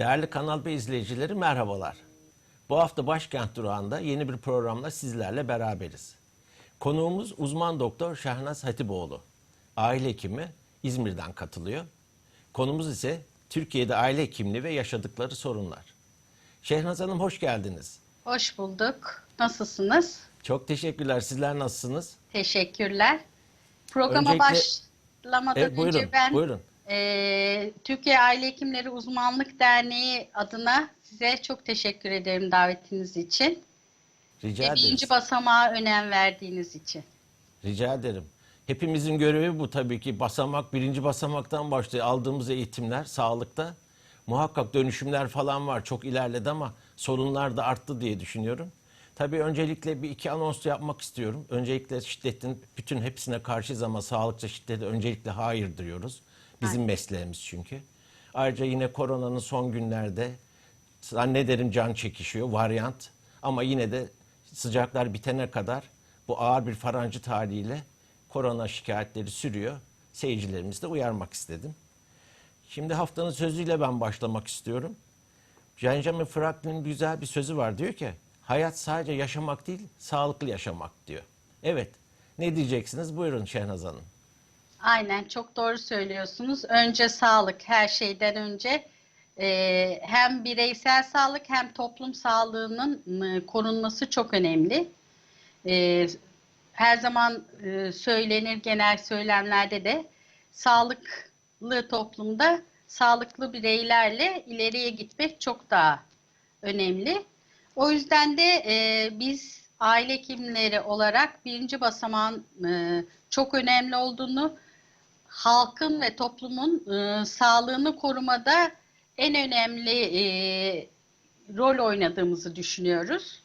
Değerli Kanal B izleyicileri merhabalar. Bu hafta Başkent Durağı'nda yeni bir programla sizlerle beraberiz. Konuğumuz uzman doktor Şahnaz Hatipoğlu. Aile hekimi İzmir'den katılıyor. Konumuz ise Türkiye'de aile hekimliği ve yaşadıkları sorunlar. Şehnaz Hanım hoş geldiniz. Hoş bulduk. Nasılsınız? Çok teşekkürler. Sizler nasılsınız? Teşekkürler. Programa Öncelikle- başlamadan Evet, buyurun, önce ben buyurun. Eee, Türkiye Aile Hekimleri Uzmanlık Derneği adına size çok teşekkür ederim davetiniz için. Rica Ve ederiz. birinci basamağa önem verdiğiniz için. Rica ederim. Hepimizin görevi bu tabii ki. Basamak, birinci basamaktan başlıyor. Aldığımız eğitimler sağlıkta. Muhakkak dönüşümler falan var. Çok ilerledi ama sorunlar da arttı diye düşünüyorum. Tabii öncelikle bir iki anons yapmak istiyorum. Öncelikle şiddetin bütün hepsine karşıyız ama sağlıkta şiddete öncelikle hayır diyoruz. Bizim mesleğimiz çünkü. Ayrıca yine koronanın son günlerde zannederim can çekişiyor varyant ama yine de sıcaklar bitene kadar bu ağır bir farancı taliyle korona şikayetleri sürüyor. Seyircilerimizi de uyarmak istedim. Şimdi haftanın sözüyle ben başlamak istiyorum. Benjamin Franklin'in güzel bir sözü var diyor ki hayat sadece yaşamak değil sağlıklı yaşamak diyor. Evet ne diyeceksiniz buyurun Şehnaz Hanım. Aynen çok doğru söylüyorsunuz. Önce sağlık her şeyden önce eee, hem bireysel sağlık hem toplum sağlığının ıı, korunması çok önemli. Eee, her zaman e, söylenir genel söylemlerde de sağlıklı toplumda sağlıklı bireylerle ileriye gitmek çok daha önemli. O yüzden de e, biz aile hekimleri olarak birinci basamağın e, çok önemli olduğunu, halkın ve toplumun e, sağlığını korumada en önemli e, rol oynadığımızı düşünüyoruz.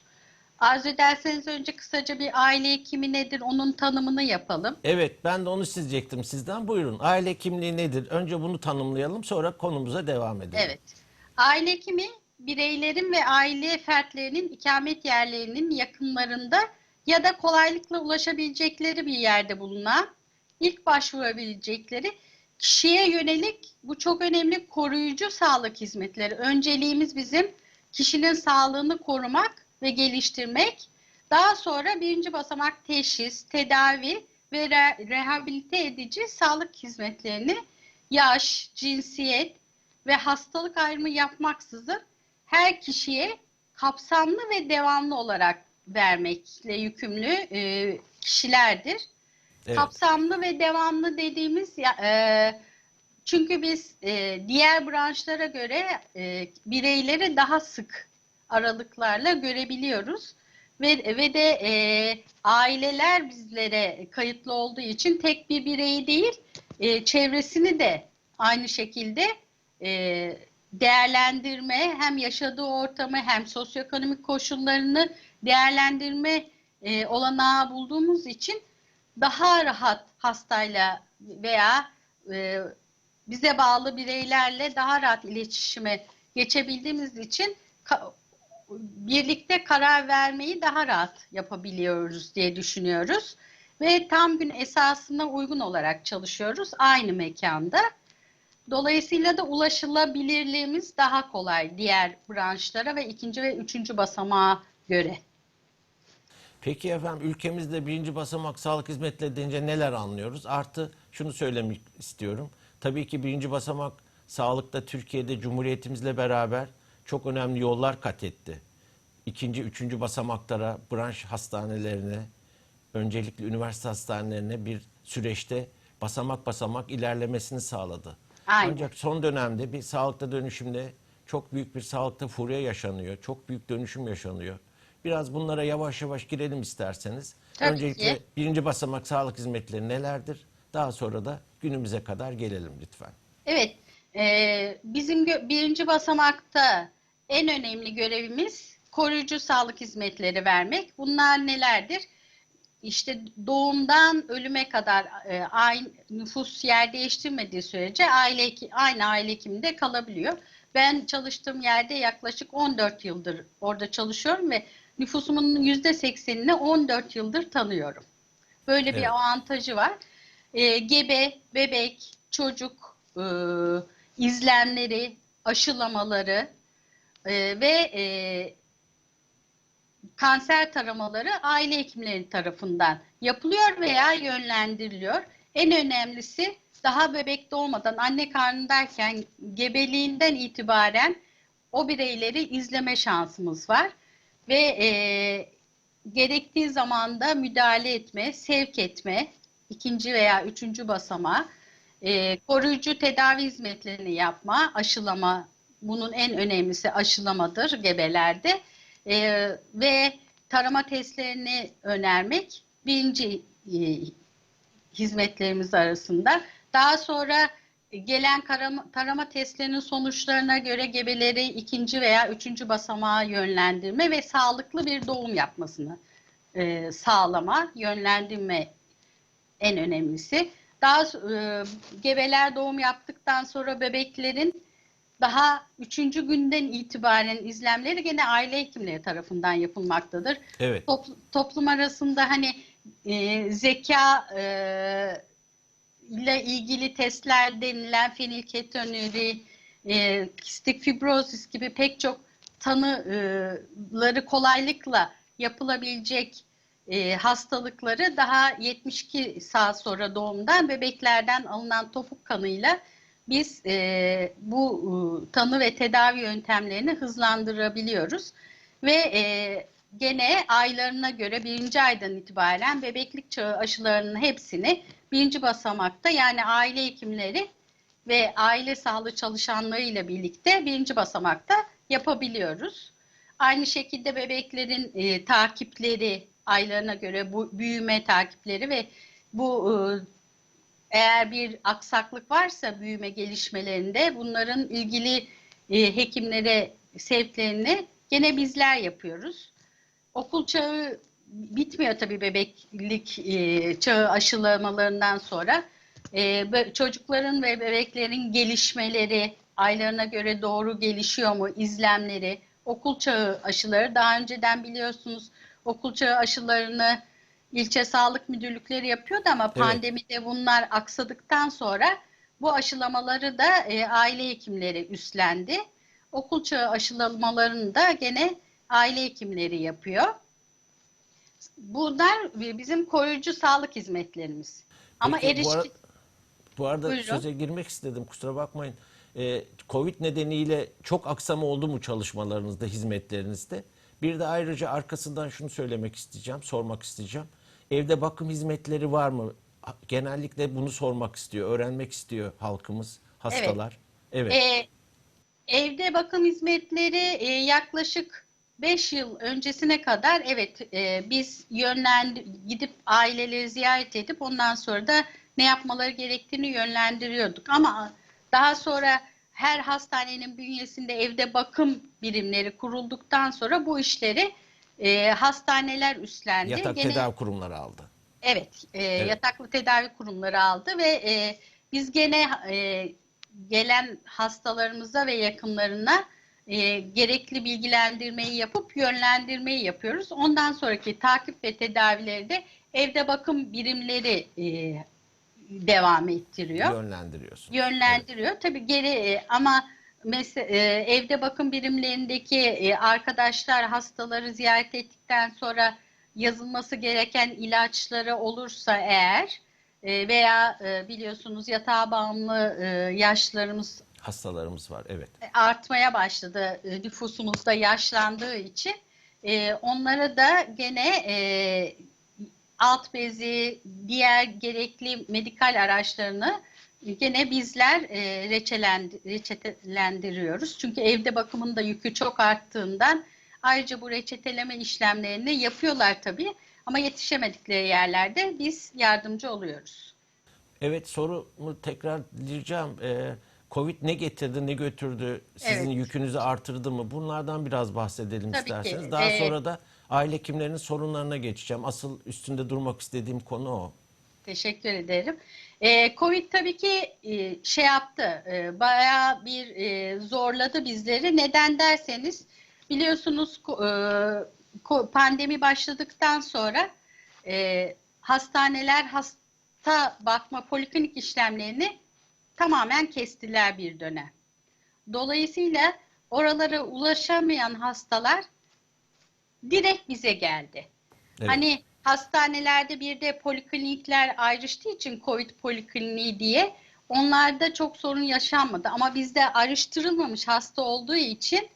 Arzu ederseniz önce kısaca bir aile hekimi nedir onun tanımını yapalım. Evet ben de onu sizecektim sizden buyurun. Aile kimliği nedir? Önce bunu tanımlayalım sonra konumuza devam edelim. Evet. Aile hekimi bireylerin ve aile fertlerinin ikamet yerlerinin yakınlarında ya da kolaylıkla ulaşabilecekleri bir yerde bulunan ilk başvurabilecekleri kişiye yönelik bu çok önemli koruyucu sağlık hizmetleri. Önceliğimiz bizim kişinin sağlığını korumak ve geliştirmek. Daha sonra birinci basamak teşhis, tedavi ve re- rehabilite edici sağlık hizmetlerini yaş, cinsiyet ve hastalık ayrımı yapmaksızın her kişiye kapsamlı ve devamlı olarak vermekle yükümlü e, kişilerdir. Evet. Kapsamlı ve devamlı dediğimiz ya, e, çünkü biz e, diğer branşlara göre e, bireyleri daha sık aralıklarla görebiliyoruz ve ve de e, aileler bizlere kayıtlı olduğu için tek bir bireyi değil e, çevresini de aynı şekilde e, değerlendirme hem yaşadığı ortamı hem sosyoekonomik koşullarını değerlendirme e, olanağı bulduğumuz için daha rahat hastayla veya e, bize bağlı bireylerle daha rahat iletişime geçebildiğimiz için ka- birlikte karar vermeyi daha rahat yapabiliyoruz diye düşünüyoruz. Ve tam gün esasına uygun olarak çalışıyoruz aynı mekanda. Dolayısıyla da ulaşılabilirliğimiz daha kolay diğer branşlara ve ikinci ve üçüncü basamağa göre. Peki efendim ülkemizde birinci basamak sağlık hizmetleri deyince neler anlıyoruz? Artı şunu söylemek istiyorum. Tabii ki birinci basamak sağlıkta Türkiye'de Cumhuriyetimizle beraber çok önemli yollar kat etti. İkinci, üçüncü basamaklara, branş hastanelerine, öncelikle üniversite hastanelerine bir süreçte basamak basamak ilerlemesini sağladı. Aynen. Ancak son dönemde bir sağlıkta dönüşümde çok büyük bir sağlıkta furya yaşanıyor. Çok büyük dönüşüm yaşanıyor. Biraz bunlara yavaş yavaş girelim isterseniz. Tabii Öncelikle ki. birinci basamak sağlık hizmetleri nelerdir? Daha sonra da günümüze kadar gelelim lütfen. Evet, e, bizim birinci basamakta en önemli görevimiz koruyucu sağlık hizmetleri vermek. Bunlar nelerdir? İşte doğumdan ölüme kadar e, aynı nüfus yer değiştirmediği sürece aile aynı aile hekiminde kalabiliyor. Ben çalıştığım yerde yaklaşık 14 yıldır orada çalışıyorum ve nüfusumun %80'ini 14 yıldır tanıyorum. Böyle bir Evet. avantajı var. E, gebe, bebek, çocuk e, izlemleri, aşılamaları e, ve e, kanser taramaları aile hekimleri tarafından yapılıyor veya yönlendiriliyor. En önemlisi daha bebek doğmadan anne karnındayken gebeliğinden itibaren o bireyleri izleme şansımız var ve e, gerektiği zaman da müdahale etme, sevk etme, ikinci veya üçüncü basamağa, e, koruyucu tedavi hizmetlerini yapma, aşılama, bunun en önemlisi aşılamadır gebelerde E, ve tarama testlerini önermek birinci e, hizmetlerimiz arasında. Daha sonra gelen karama- tarama testlerinin sonuçlarına göre gebeleri ikinci veya üçüncü basamağa yönlendirme ve sağlıklı bir doğum yapmasını e, sağlama, yönlendirme en önemlisi. Daha e, gebeler doğum yaptıktan sonra bebeklerin daha üçüncü günden itibaren izlemleri gene aile hekimleri tarafından yapılmaktadır. Evet. Topl- toplum arasında hani e, zeka e, ile ilgili testler denilen fenilketonuri, e, kistik fibrozis gibi pek çok tanıları kolaylıkla yapılabilecek e, hastalıkları daha 72 saat sonra doğumdan bebeklerden alınan topuk kanıyla biz e, bu e, tanı ve tedavi yöntemlerini hızlandırabiliyoruz. Ve e, gene aylarına göre birinci aydan itibaren bebeklik çağı aşılarının hepsini birinci basamakta yani aile hekimleri ve aile sağlığı çalışanları ile birlikte birinci basamakta yapabiliyoruz. Aynı şekilde bebeklerin e, takipleri aylarına göre bu büyüme takipleri ve bu e, eğer bir aksaklık varsa büyüme gelişmelerinde bunların ilgili e, hekimlere sevklerini gene bizler yapıyoruz. Okul çağı bitmiyor tabii bebeklik e, çağı aşılamalarından sonra. E, çocukların ve bebeklerin gelişmeleri, aylarına göre doğru gelişiyor mu, izlemleri, okul çağı aşıları daha önceden biliyorsunuz okul çağı aşılarını ilçe sağlık müdürlükleri yapıyordu ama Evet. pandemide bunlar aksadıktan sonra bu aşılamaları da e, aile hekimleri üstlendi. Okul çağı aşılamalarını da gene aile hekimleri yapıyor. Bunlar bizim koruyucu sağlık hizmetlerimiz. Ama Peki, bu, erişkin ara- bu arada Buyurun. söze girmek istedim kusura bakmayın. Ee, Covid nedeniyle çok aksama oldu mu çalışmalarınızda, hizmetlerinizde? Bir de ayrıca arkasından şunu söylemek isteyeceğim, sormak isteyeceğim. Evde bakım hizmetleri var mı? Genellikle bunu sormak istiyor, öğrenmek istiyor halkımız, hastalar. Evet. Ee, evde bakım hizmetleri e, yaklaşık 5 yıl öncesine kadar evet e, biz yönlendi gidip aileleri ziyaret edip ondan sonra da ne yapmaları gerektiğini yönlendiriyorduk. Ama daha sonra her hastanenin bünyesinde evde bakım birimleri kurulduktan sonra bu işleri e, hastaneler üstlendi. Yatak Gene- tedavi kurumları aldı. Evet, e, yataklı tedavi kurumları aldı ve e, biz gene e, gelen hastalarımıza ve yakınlarına e, gerekli bilgilendirmeyi yapıp yönlendirmeyi yapıyoruz. Ondan sonraki takip ve tedavileri de evde bakım birimleri e, devam ettiriyor Yönlendiriyorsun. yönlendiriyor. Tabii geri e, ama mesela evde bakım birimlerindeki e, arkadaşlar hastaları ziyaret ettikten sonra yazılması gereken ilaçları olursa eğer e, veya e, biliyorsunuz yatağa bağımlı e, yaşlarımız Hastalarımız var, evet. artmaya başladı e, nüfusumuzda yaşlandığı için e, onlara da gene e, alt bezi diğer gerekli medikal araçlarını gene bizler e, reçelendi- reçetelendiriyoruz. Çünkü evde bakımın da yükü çok arttığından ayrıca bu reçeteleme işlemlerini yapıyorlar tabii ama yetişemedikleri yerlerde biz yardımcı oluyoruz. Evet sorumu tekrarlayacağım. Ee, Covid ne getirdi, ne götürdü? Sizin Evet. yükünüzü artırdı mı? Bunlardan biraz bahsedelim Tabii ki. isterseniz. Daha Ee, sonra da aile hekimlerinin sorunlarına geçeceğim. Asıl üstünde durmak istediğim konu o. Teşekkür ederim. Ee, Covid tabii ki e, şey yaptı, e, bayağı bir e, zorladı bizleri. Neden derseniz biliyorsunuz ko- e, ko- pandemi başladıktan sonra e, hastaneler hasta bakma poliklinik işlemlerini tamamen kestiler bir dönem. Dolayısıyla oralara ulaşamayan hastalar direkt bize geldi. Evet. Hani hastanelerde bir de poliklinikler ayrıştığı için COVID polikliniği diye onlarda çok sorun yaşanmadı. Ama bizde ayrıştırılmamış hasta olduğu için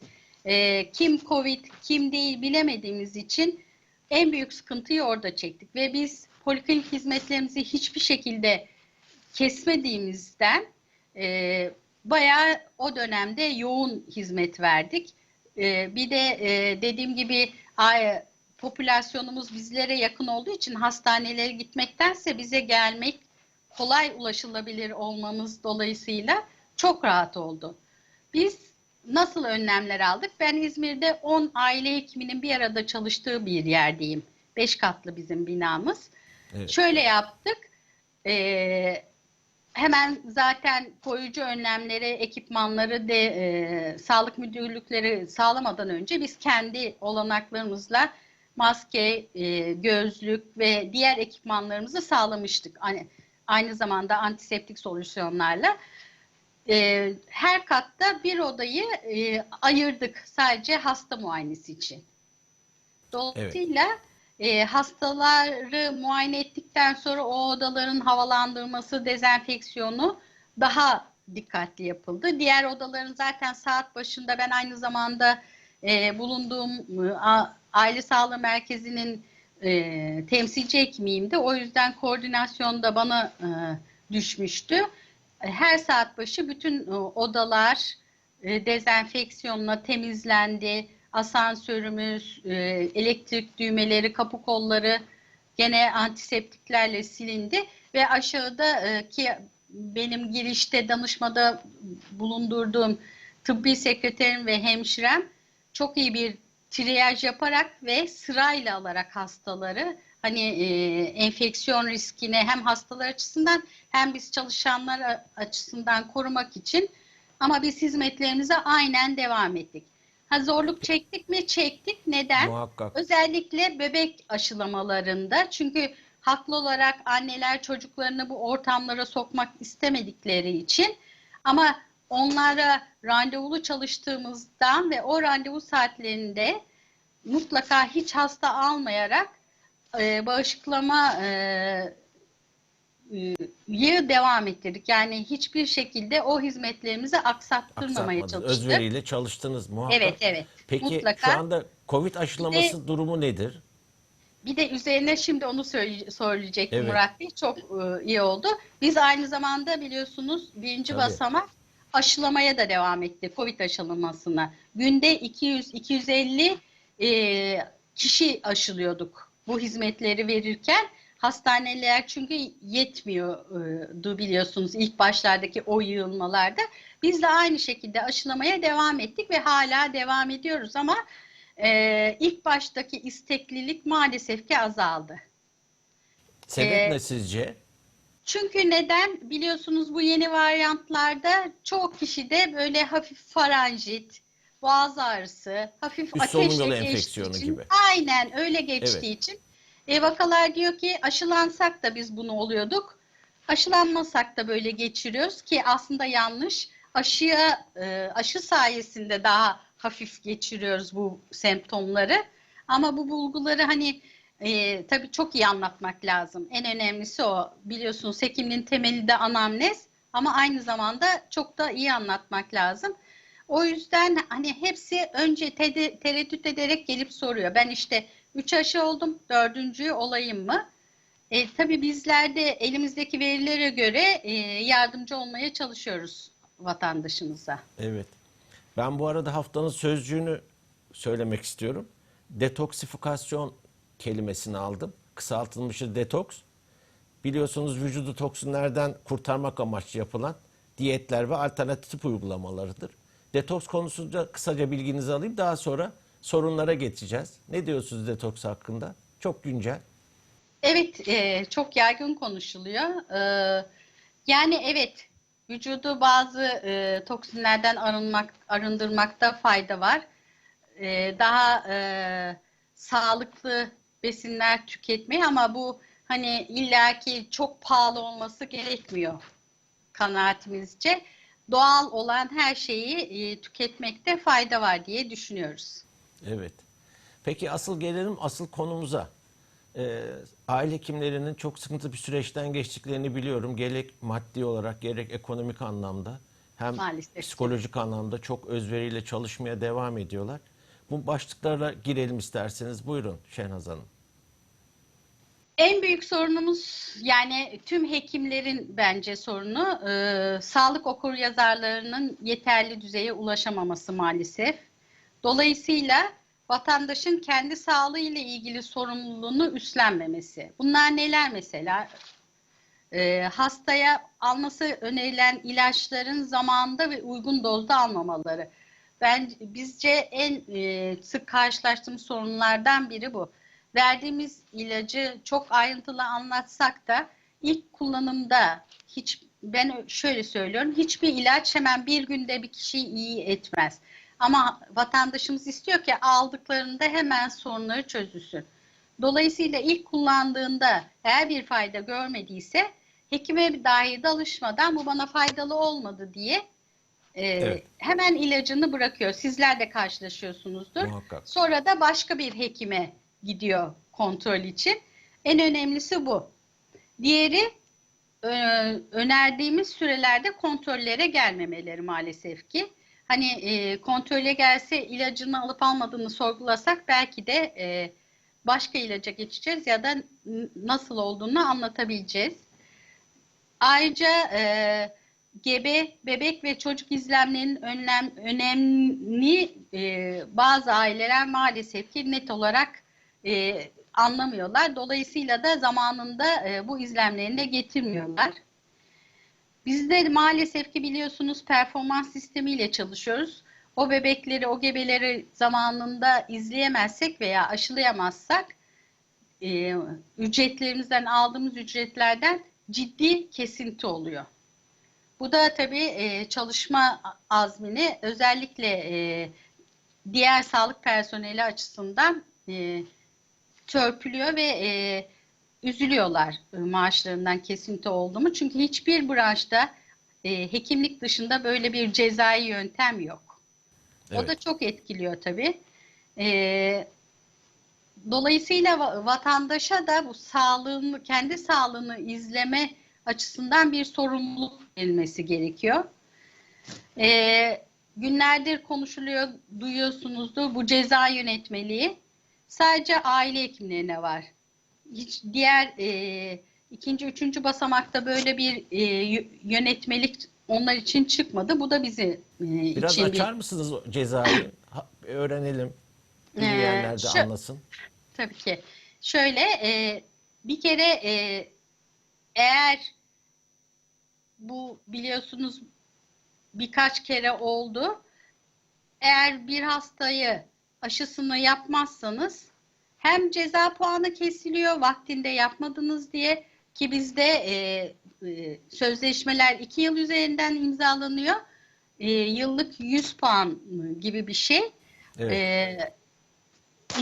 e, kim COVID kim değil bilemediğimiz için en büyük sıkıntıyı orada çektik. Ve biz poliklinik hizmetlerimizi hiçbir şekilde kesmediğimizden e, bayağı o dönemde yoğun hizmet verdik. E, bir de e, dediğim gibi a- popülasyonumuz bizlere yakın olduğu için hastanelere gitmektense bize gelmek kolay ulaşılabilir olmamız dolayısıyla çok rahat oldu. Biz nasıl önlemler aldık? Ben İzmir'de 10 aile hekiminin bir arada çalıştığı bir yerdeyim. 5 katlı bizim binamız. Evet. Şöyle yaptık. Ee, hemen zaten koruyucu önlemleri, ekipmanları de e, sağlık müdürlükleri sağlamadan önce biz kendi olanaklarımızla maske, e, gözlük ve diğer ekipmanlarımızı sağlamıştık. Hani aynı zamanda antiseptik solüsyonlarla. E, her katta bir odayı e, ayırdık sadece hasta muayenesi için. Dolayısıyla e, hastaları muayene ettikten sonra o odaların havalandırması, dezenfeksiyonu daha dikkatli yapıldı. Diğer odaların zaten saat başında ben aynı zamanda e, bulunduğum e, a- aile sağlığı merkezinin e, temsilci hekimiyim de o yüzden koordinasyon da bana e, düşmüştü. Her saat başı bütün e, odalar e, dezenfeksiyonla temizlendi. Asansörümüz, e, elektrik düğmeleri, kapı kolları gene antiseptiklerle silindi ve aşağıda e, ki benim girişte danışmada bulundurduğum tıbbi sekreterim ve hemşirem çok iyi bir triyaj yaparak ve sırayla alarak hastaları hani e, enfeksiyon riskini hem hastalar açısından hem biz çalışanlar açısından korumak için ama biz hizmetlerimize aynen devam ettik. Ha zorluk çektik mi? Çektik. Neden? Muhakkak. Özellikle bebek aşılamalarında çünkü haklı olarak anneler çocuklarını bu ortamlara sokmak istemedikleri için ama onlara randevulu çalıştığımızdan ve o randevu saatlerinde mutlaka hiç hasta almayarak e, bağışıklama e, e, yı devam ettirdik. Yani hiçbir şekilde o hizmetlerimizi aksattırmamaya Aksatmadınız. çalıştık. Özveriyle çalıştınız muhakkak. Evet evet. Peki mutlaka. şu anda Covid aşılaması durumu nedir? Bir de üzerine şimdi onu söyle- söyleyecektim Evet. Murat Bey. Çok e, iyi oldu. Biz aynı zamanda biliyorsunuz birinci Tabii. basamak aşılamaya da devam etti. Covid aşılamasına. Günde 200-250 e, kişi aşılıyorduk bu hizmetleri verirken. Hastaneler çünkü yetmiyordu biliyorsunuz ilk başlardaki o yığılmalarda. Biz de aynı şekilde aşılamaya devam ettik ve hala devam ediyoruz ama ee, ilk baştaki isteklilik maalesef ki azaldı. Sebep Ee, ne sizce? Çünkü neden? Biliyorsunuz bu yeni varyantlarda çoğu kişide böyle hafif faranjit, boğaz ağrısı, hafif Üst ateşle geçtiği için, gibi. aynen öyle geçtiği için e, vakalar diyor ki aşılansak da biz bunu oluyorduk. Aşılanmasak da böyle geçiriyoruz ki aslında yanlış. Aşıya e, aşı sayesinde daha hafif geçiriyoruz bu semptomları. Ama bu bulguları hani e, tabii çok iyi anlatmak lazım. En önemlisi o. Biliyorsunuz hekimliğin temeli de anamnez ama aynı zamanda çok da iyi anlatmak lazım. O yüzden hani hepsi önce tereddüt ederek gelip soruyor. Ben işte 3 aşı oldum, dördüncüyü olayım mı? E, tabii bizler de elimizdeki verilere göre e, yardımcı olmaya çalışıyoruz vatandaşımıza. Evet. Ben bu arada haftanın sözcüğünü söylemek istiyorum. Detoksifikasyon kelimesini aldım. Kısaltılmışı detoks. Biliyorsunuz vücudu toksinlerden kurtarmak amaçlı yapılan diyetler ve alternatif uygulamalarıdır. Detoks konusunda kısaca bilginizi alayım. Daha sonra sorunlara geçeceğiz. Ne diyorsunuz detoks hakkında? Çok güncel. Evet, e, çok yaygın konuşuluyor. E, yani evet, vücudu bazı e, toksinlerden arınmak, arındırmakta fayda var. Daha sağlıklı besinler tüketmeyi ama bu hani illaki çok pahalı olması gerekmiyor kanaatimizce. doğal olan her şeyi tüketmekte fayda var diye düşünüyoruz. Evet. Peki asıl gelelim asıl konumuza. Ee, aile hekimlerinin çok sıkıntı bir süreçten geçtiklerini biliyorum. Gerek maddi olarak gerek ekonomik anlamda hem Maalesef psikolojik anlamda çok özveriyle çalışmaya devam ediyorlar. Bu başlıklarla girelim isterseniz. Buyurun Şehnaz Hanım. En büyük sorunumuz yani tüm hekimlerin bence sorunu e, sağlık okur yazarlarının yeterli düzeye ulaşamaması maalesef. Dolayısıyla vatandaşın kendi sağlığı ile ilgili sorumluluğunu üstlenmemesi. Bunlar neler mesela? E, hastaya alması önerilen ilaçların zamanında ve uygun dozda almamaları. Ben bizce en e, sık karşılaştığımız sorunlardan biri bu. Verdiğimiz ilacı çok ayrıntılı anlatsak da ilk kullanımda hiç ben şöyle söylüyorum hiçbir ilaç hemen bir günde bir kişiyi iyi etmez. Ama vatandaşımız istiyor ki aldıklarında hemen sorunları çözülsün. Dolayısıyla ilk kullandığında eğer bir fayda görmediyse hekime dahi danışmadan bu bana faydalı olmadı diye e, Evet. hemen ilacını bırakıyor. Sizler de karşılaşıyorsunuzdur. Muhakkak. Sonra da başka bir hekime gidiyor kontrol için. En önemlisi bu. Diğeri ö- önerdiğimiz sürelerde kontrollere gelmemeleri maalesef ki. Hani e, kontrole gelse ilacını alıp almadığını sorgulasak belki de e, başka ilaca geçeceğiz ya da nasıl olduğunu anlatabileceğiz. Ayrıca e, gebe, bebek ve çocuk izlemlerinin önlem, önemli e, bazı aileler maalesef ki net olarak e, anlamıyorlar. Dolayısıyla da zamanında e, bu izlemlerini de getirmiyorlar. Biz de maalesef ki biliyorsunuz performans sistemiyle çalışıyoruz. O bebekleri, o gebeleri zamanında izleyemezsek veya aşılayamazsak e, ücretlerimizden aldığımız ücretlerden ciddi kesinti oluyor. Bu da tabii e, çalışma azmini özellikle e, diğer sağlık personeli açısından e, törpülüyor ve e, üzülüyorlar e, maaşlarından kesinti oldu mu. Çünkü hiçbir branşta e, hekimlik dışında böyle bir cezai yöntem yok. O Evet. da çok etkiliyor tabii. E, dolayısıyla va- vatandaşa da bu sağlığını, kendi sağlığını izleme açısından bir sorumluluk verilmesi gerekiyor. E, günlerdir konuşuluyor, duyuyorsunuzdur bu ceza yönetmeliği sadece aile hekimlerine var. Hiç diğer e, ikinci, üçüncü basamakta böyle bir e, yönetmelik onlar için çıkmadı. Bu da bizi e, Biraz için bir- açar mısınız o cezayı? Öğrenelim. Ee, Dinleyenler de şu- anlasın. Tabii ki. Şöyle e, bir kere e, eğer bu biliyorsunuz birkaç kere oldu. Eğer bir hastayı aşısını yapmazsanız hem ceza puanı kesiliyor vaktinde yapmadınız diye ki bizde e, e, sözleşmeler iki yıl üzerinden imzalanıyor. E, yıllık 100 puan gibi bir şey. Evet. Ee,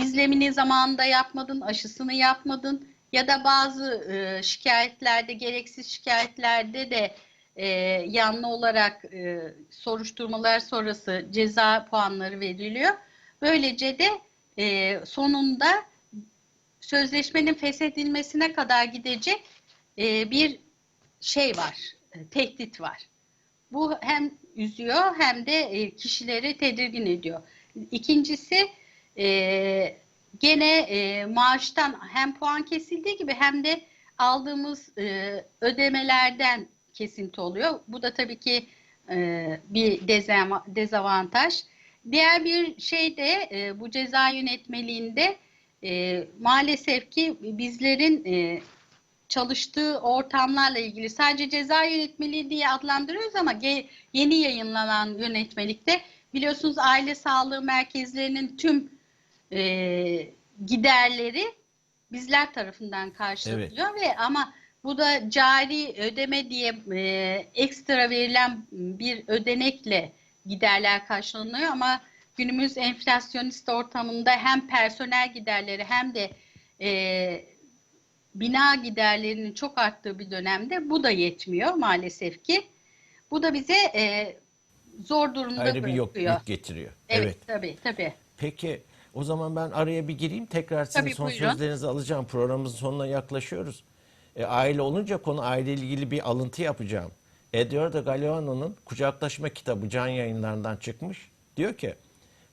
izlemini zamanında yapmadın, aşısını yapmadın ya da bazı e, şikayetlerde, gereksiz şikayetlerde de e, yanlı olarak e, soruşturmalar sonrası ceza puanları veriliyor. Böylece de e, sonunda sözleşmenin feshedilmesine kadar gidecek e, bir şey var, e, tehdit var. Bu hem üzüyor hem de e, kişileri tedirgin ediyor. İkincisi e, gene e, maaştan hem puan kesildiği gibi hem de aldığımız e, ödemelerden kesinti oluyor. Bu da tabii ki e, bir dezava- dezavantaj. Diğer bir şey de e, bu ceza yönetmeliğinde e, maalesef ki bizlerin e, çalıştığı ortamlarla ilgili sadece ceza yönetmeliği diye adlandırıyoruz ama yeni yayınlanan yönetmelikte biliyorsunuz aile sağlığı merkezlerinin tüm e, giderleri bizler tarafından karşılanıyor ve ama bu da cari ödeme diye e, ekstra verilen bir ödenekle giderler karşılanıyor ama günümüz enflasyonist ortamında hem personel giderleri hem de e, bina giderlerinin çok arttığı bir dönemde bu da yetmiyor maalesef ki. Bu da bize e, zor durumda Ayrı bir yok, bırakıyor. yük getiriyor. Evet, evet. tabii tabii. Peki o zaman ben araya bir gireyim. Tekrar sizin Tabii, son buyurun. sözlerinizi alacağım. Programımızın sonuna yaklaşıyoruz. E, aile olunca konu aile ile ilgili bir alıntı yapacağım. Eduardo Galeano'nun Kucaklaşma kitabı can yayınlarından çıkmış. Diyor ki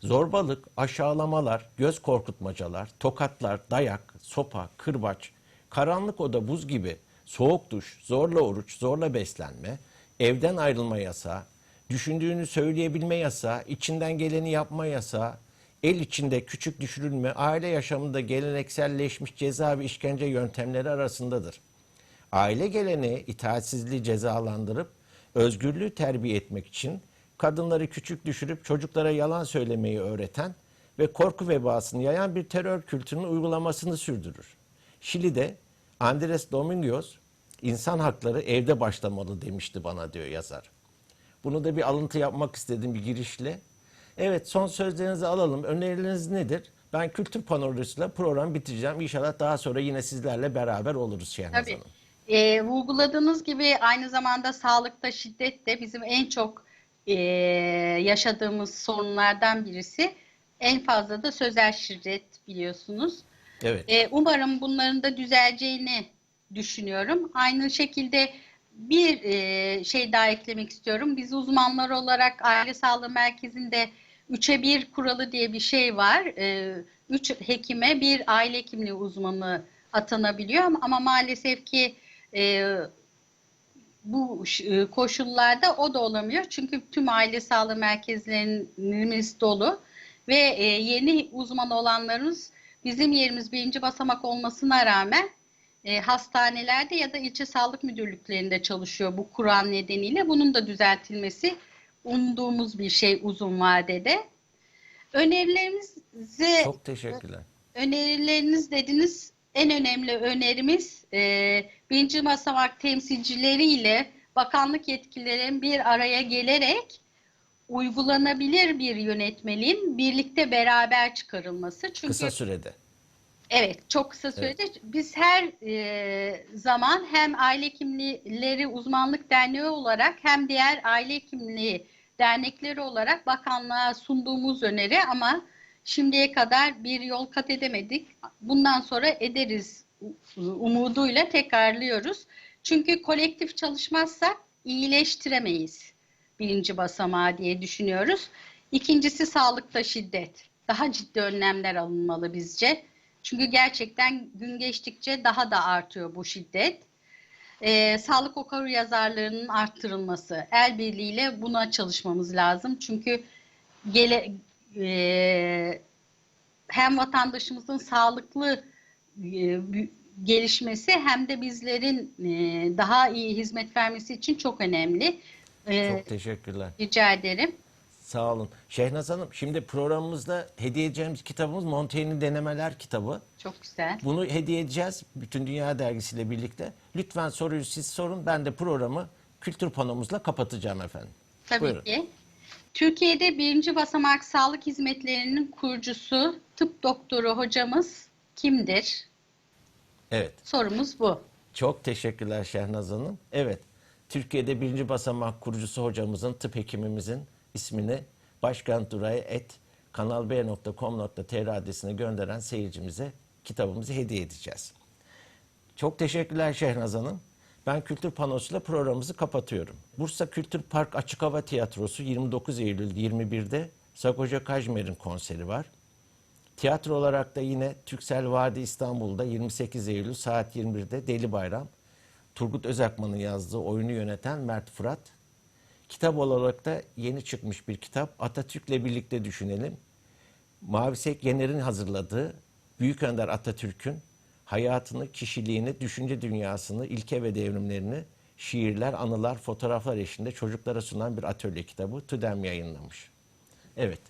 zorbalık, aşağılamalar, göz korkutmacalar, tokatlar, dayak, sopa, kırbaç, karanlık oda buz gibi, soğuk duş, zorla oruç, zorla beslenme, evden ayrılma yasağı, düşündüğünü söyleyebilme yasağı, içinden geleni yapma yasağı, el içinde küçük düşürülme, aile yaşamında gelenekselleşmiş ceza ve işkence yöntemleri arasındadır. Aile geleneği itaatsizliği cezalandırıp özgürlüğü terbiye etmek için kadınları küçük düşürüp çocuklara yalan söylemeyi öğreten ve korku vebasını yayan bir terör kültürünün uygulamasını sürdürür. Şili'de Andres Domingos insan hakları evde başlamalı demişti bana diyor yazar. Bunu da bir alıntı yapmak istedim bir girişle. Evet son sözlerinizi alalım. Önerileriniz nedir? Ben kültür panoramasıyla program bitireceğim. İnşallah daha sonra yine sizlerle beraber oluruz Şehnaz Tabii. Hanım. Ee, vurguladığınız gibi aynı zamanda sağlıkta şiddet de bizim en çok e, yaşadığımız sorunlardan birisi. En fazla da sözel şiddet biliyorsunuz. Evet. Ee, umarım bunların da düzeleceğini düşünüyorum. Aynı şekilde bir e, şey daha eklemek istiyorum. Biz uzmanlar olarak aile sağlığı merkezinde 3'e 1 kuralı diye bir şey var. 3 hekime bir aile hekimliği uzmanı atanabiliyor ama maalesef ki e, bu koşullarda o da olamıyor. Çünkü tüm aile sağlığı merkezlerimiz dolu ve e, yeni uzman olanlarımız bizim yerimiz birinci basamak olmasına rağmen e, hastanelerde ya da ilçe sağlık müdürlüklerinde çalışıyor bu Kur'an nedeniyle. Bunun da düzeltilmesi umduğumuz bir şey uzun vadede. Önerilerimizi Çok teşekkürler. önerileriniz dediniz. En önemli önerimiz e, birinci basamak temsilcileriyle bakanlık yetkililerin bir araya gelerek uygulanabilir bir yönetmeliğin birlikte beraber çıkarılması. Çünkü Kısa sürede. Evet, çok kısa sürede biz her e, zaman hem aile hekimleri uzmanlık derneği olarak hem diğer aile hekimliği dernekleri olarak bakanlığa sunduğumuz öneri ama şimdiye kadar bir yol kat edemedik. Bundan sonra ederiz umuduyla tekrarlıyoruz. Çünkü kolektif çalışmazsak iyileştiremeyiz birinci basamağı diye düşünüyoruz. İkincisi sağlıkta şiddet. Daha ciddi önlemler alınmalı bizce. Çünkü gerçekten gün geçtikçe daha da artıyor bu şiddet. Ee, sağlık okur yazarlarının arttırılması, el birliğiyle buna çalışmamız lazım. Çünkü gele, e, hem vatandaşımızın sağlıklı e, gelişmesi hem de bizlerin e, daha iyi hizmet vermesi için çok önemli. Çok teşekkürler. rica ederim. Sağ olun. Şehnaz Hanım şimdi programımızda hediye edeceğimiz kitabımız Montaigne'in Denemeler kitabı. Çok güzel. Bunu hediye edeceğiz Bütün Dünya Dergisi ile birlikte. Lütfen soruyu siz sorun. Ben de programı kültür panomuzla kapatacağım efendim. Tabii Buyurun. ki. Türkiye'de birinci basamak sağlık hizmetlerinin kurucusu tıp doktoru hocamız kimdir? Evet. Sorumuz bu. Çok teşekkürler Şehnaz Hanım. Evet, Türkiye'de birinci basamak kurucusu hocamızın, tıp hekimimizin ismini Başkent Duray et kanalb.com.tr adresine gönderen seyircimize kitabımızı hediye edeceğiz. Çok teşekkürler Şehnaz Hanım. Ben Kültür Panosu'yla programımızı kapatıyorum. Bursa Kültür Park Açık Hava Tiyatrosu 29 Eylül 21'de Sagoca Kajmer'in konseri var. Tiyatro olarak da yine Türksel Vadi İstanbul'da 28 Eylül saat 21'de Deli Bayram. Turgut Özakman'ın yazdığı oyunu yöneten Mert Fırat. Kitap olarak da yeni çıkmış bir kitap. Atatürk'le birlikte düşünelim. Mavisek Yener'in hazırladığı Büyük Önder Atatürk'ün hayatını, kişiliğini, düşünce dünyasını, ilke ve devrimlerini şiirler, anılar, fotoğraflar eşliğinde çocuklara sunan bir atölye kitabı TÜDEM yayınlamış. Evet,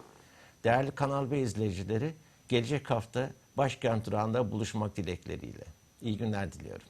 değerli Kanal B izleyicileri, gelecek hafta Başkent Durağı'nda buluşmak dilekleriyle. İyi günler diliyorum.